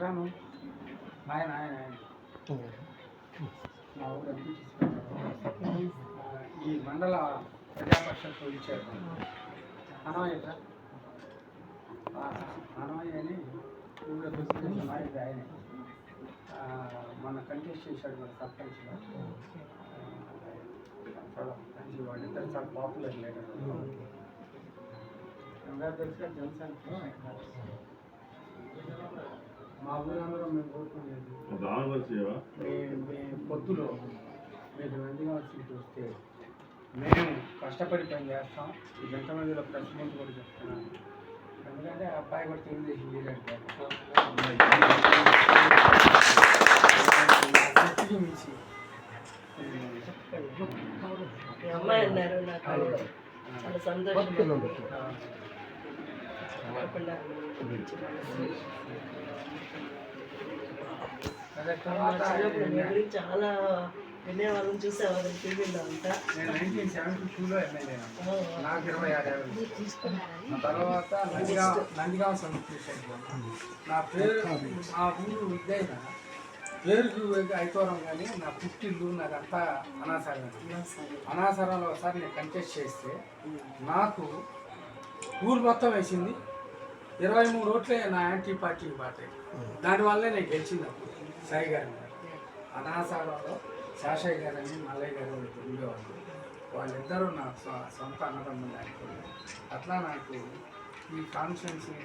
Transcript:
రాను నాయన ఆయన ఈ మండల ప్రజాపక్ష ఇచ్చారు అనవయ్య అనవయ్య అని కంటెస్ట్ చేశాడు మన సర్పంచ్లో చాలా మంచి వాళ్ళిద్దరు చాలా పాపులర్ లీడర్ అందరూ తెలుసుగా జనసేన మా ఊరందరూ మేము కోరుకునేది రామవలసేవా మీ మీ పొద్దులో మీరు మందిగా సీట్ వస్తే మేము కష్టపడి పని చేస్తాం. ఈ గంట మందిలో ప్రెస్ ముందు కూడా చెప్తున్నాను. ఎందుకంటే ఆ అబ్బాయి కూడా తెలుగుదేశం లీడర్ మించి మీ అమ్మాయి అన్నారు నాకు చాలా సంతోషం. తప్పకుండా. చాలా వినేవాళ్ళని చూసేవాళ్ళం టీవీలో అంతా? నేను నైన్టీన్ సెవెంటీ టూలో ఎమ్మెల్యే ఆ, నాకు ఇరవై ఆరు ఏళ్ళు. ఆ తర్వాత నందిగా నందిగామ సముద్రేశ్వర నా పేరు మా ఊరు ఉద్దైన పేరుకు అయితోరం కానీ నా పుట్టిల్లు నాకంతా అనాసారం సరే. అనాసారంలో ఒకసారి నేను కంటెస్ట్ చేస్తే నాకు ఊరు మొత్తం వేసింది. ఇరవై మూడు ఓట్లే నా యాంటీ పార్టీకి పార్టీ. దానివల్లే నేను గెలిచింది అప్పుడు సాయి గారి అనాసారంలో శాషయ్య గారు అని మల్లయ్య గారు ఉండేవాళ్ళు. వాళ్ళిద్దరూ నా సొంత అన్నదమ్ములు అనుకోండి అట్లా నాకు ఈ కాన్ఫిడెన్స్